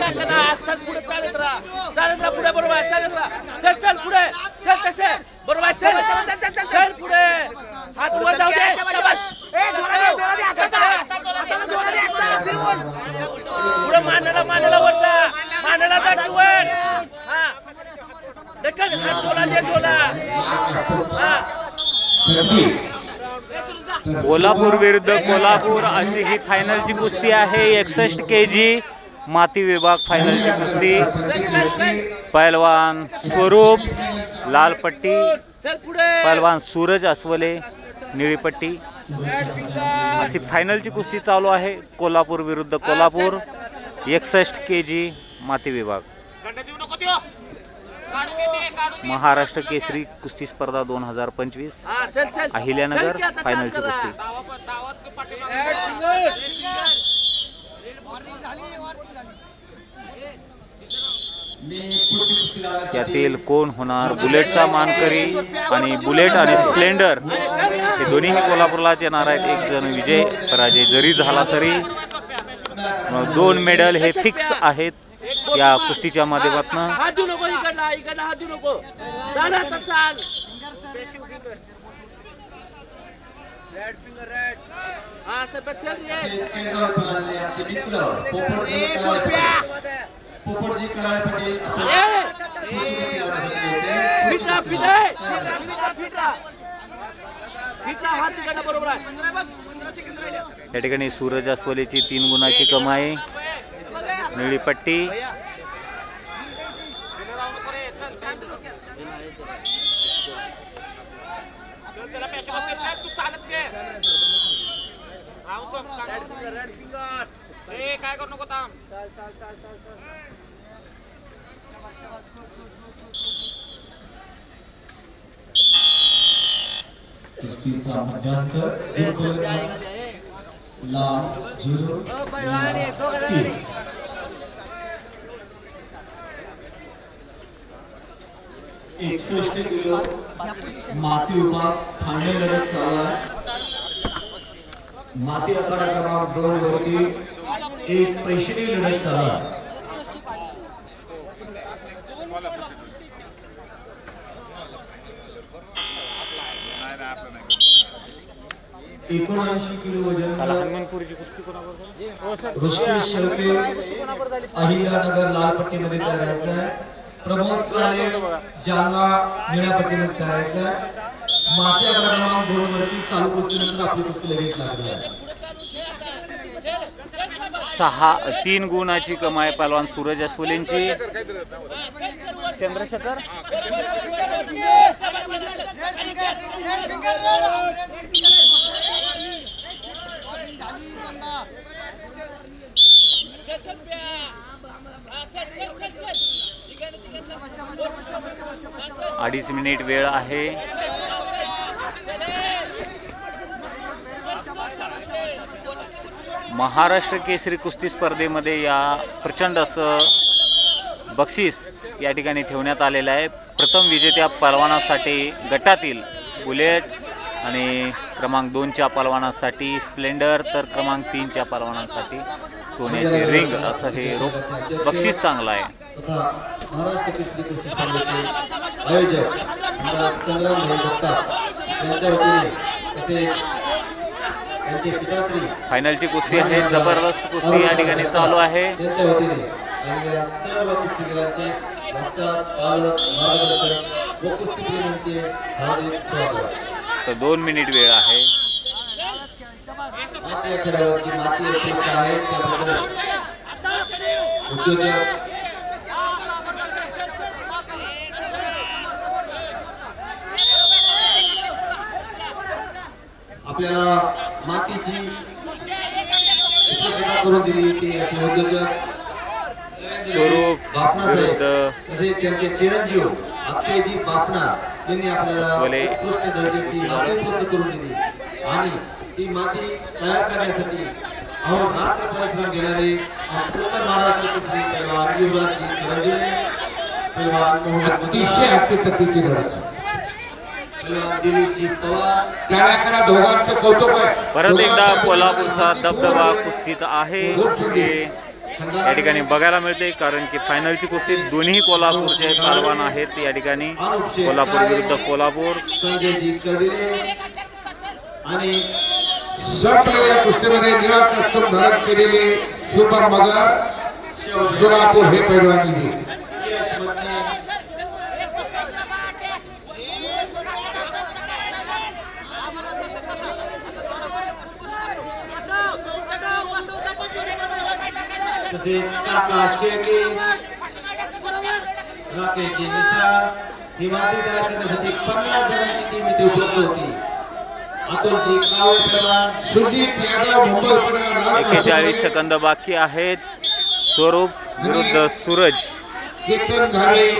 चालत राहा चालत राहा पुढे बरोबर चालत राहा चल चल पुढे चल कसे बरोबर चल चल पुढे हात वर जाऊ दे पुढे मानाला मानाला वरता मानाला जा वर हा ढकल हात झोला दे झोला हा कोल्हापूर विरुद्ध कोल्हापूर अशी ही फायनलची कुस्ती आहे. एकसष्ट के जी माती विभाग फायनलची कुस्ती. पहलवान स्वरूप लाल पट्टी. सूरज अस्वले निळी पट्टी. अशी फायनलची कुस्ती चालू आहे. कोल्हापूर विरुद्ध कोल्हापूर. एकसष्ट के जी माती विभाग. महाराष्ट्र केसरी कुस्ती स्पर्धा दोन हजार पंचवीस. अहिल्यानगर फायनलची कुस्ती करा. मी पुढची कुस्ती. लावण्यासाठी यातील कोण होणार बुलेटचा मानकरी आणि बुलेट आणि स्प्लेंडर? हे दोन्हीही कोल्हापूरलाच येणार आहेत. एक जण विजय पराजय जरी झाला तरी. मग दोन मेडल हे फिक्स आहेत. या कुस्तीच्या माध्यमातून हा पोपटजी कराळे पाटील या ठिकाणी सूरज अस्वलेची तीन गुणाची कमाई. निळी पट्टी रेड फिंगर काय करू नको थांब चल चल चल चल चल कुस्तीचा लांब झिरो तीन एकसष्ट किलो माती विभाग फायनल लढत चालू आहे माती आखाडा क्रमांक दोन वरती एक प्रेक्षणीय लढत चालू आहे एकोणऐंशी किलो वजन ऋषिकेश शेळके अहिल्यानगर लाल पट्टीमध्ये तयार आहे. प्रमोद काळे जालना आहे माती क्रमांक दोन वरती चालू कुस्तीनंतर आपली कुस्ती लगेच लागणार आहे. सहा तीन गुणाची कमाई पहलवान सूरज अस्वलेंची. चंद्रशेखर? चल. अडीच मिनिट वेळ आहे. महाराष्ट्र केसरी कुस्ती स्पर्धेमध्ये या प्रचंड असं बक्षीस या ठिकाणी ठेवण्यात आलेलं आहे. प्रथम विजेत्या परवानासाठी गटातील बुलेट आणि क्रमांक दोनच्या पलवानासाठी स्प्लेंडर तर क्रमांक तीनच्या पलवानासाठी सोन्याचे रिंग असं हे रोख बक्षीस चांगलं आहे. फायनलची कुस्ती आहे जबरदस्त कुस्ती या ठिकाणी चालू आहे. सर्व तर दोन मिनिट वेळ आहे. आपल्याला मातीची करून दिली ती असे उद्योजक स्वरूप बापना साहेब तसेच त्यांचे चिरंजीव अक्षयजी बापना यांनी आपल्याला दर्जाची माती उपलब्ध करून दिली. आणि ती माती तयार करण्यासाठी अहो रात्र परिश्रम घेणारे पूर्ण महाराष्ट्र केसरी पैलवान अतिशय लढत परत एकदा कोल्हापूरचा. दबदबा कुस्तीत आहे. या ठिकाणी बघायला मिळते कारण की फायनलची कुस्ती दोन्ही कोल्हापूरचे कारवान आहेत. या ठिकाणी कोल्हापूर विरुद्ध कोल्हापूर. आणि संपलेल्या कुस्तीमध्ये निळा कस्टम धारण केलेले सुपर मगर सोलापूर हे पैलवान तसेच काका शेळके राकेशजी मिसाळ ही माती तयार करण्यासाठी पन्नास जणांची टीम इथे उपलब्ध होती. अतुलजी सुजित यादव मुंबई एक्केचाळीस सेकंद बाकी आहेत. स्वरूप विरुद्ध सूरज. केतन घारे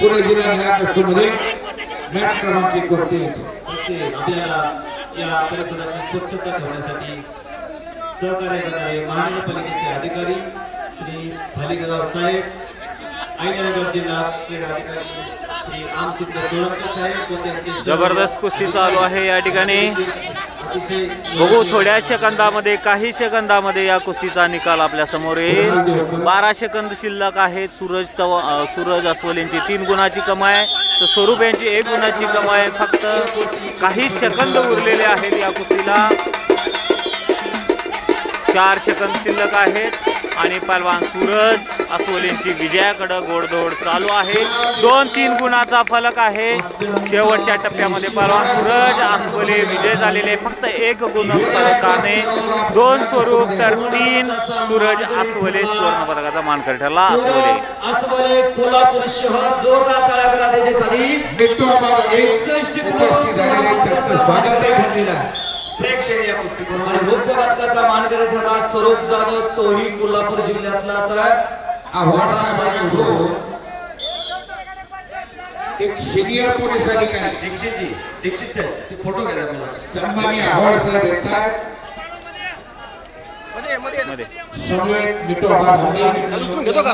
पुणे जिल्हा मॅच क्रमांक एक वरती आपल्याला या परिसराची स्वच्छता ठेवण्यासाठी सहकार्य करणारे महानगरपालिकेचे अधिकारी श्री भालेकरराव साहेब आयनगर जिल्हा क्रीडा अधिकारी श्री आमसिद्ध सोळंकर साहेब व त्यांचे जबरदस्त कुस्ती चालू आहे या ठिकाणी. अतिशय बघू थोड्या सेकंदामध्ये काही सेकंदामध्ये या कुस्तीचा निकाल आपल्यासमोर येईल. बारा सेकंद शिल्लक आहेत. सूरज तव सूरज अस्वलेंची तीन गुणाची कमाई तर स्वरूप यांची एक गुणाची कमाई फक्त काही सेकंद उरलेले आहेत या कुस्तीला. चार सेकंद शिल्लक आहेत आणि पहलवान सूरज अस्वलेंची विजयाकडे गोडधोड चालू आहे. दोन तीन गुणाचा फलक आहे. शेवटच्या टप्प्यामध्ये पहलवान सूरज अस्वले विजय झालेले फक्त एक गुण फलकाने दोन स्वरूप तर तीन सूरज अस्वले सुवर्ण पदकाचा मानकरी ठरला. अस्वले अस्वले कोल्हापूर शहर जोरदार त्याच्यासाठी एकसष्ट स्वागत आहे. आणि रौप्य पदकाचा मानकरी ठरला स्वरूप जाधव तोही कोल्हापूर जिल्ह्यातलाच आहे. एक सिनियर पोलीस अधिकारी. दीक्षितजी दीक्षित साहेब ते फोटो घ्या मला. सन्मानी अवॉर्ड साहेब येतात मध्ये समेत मिठो आबाब घेतो का?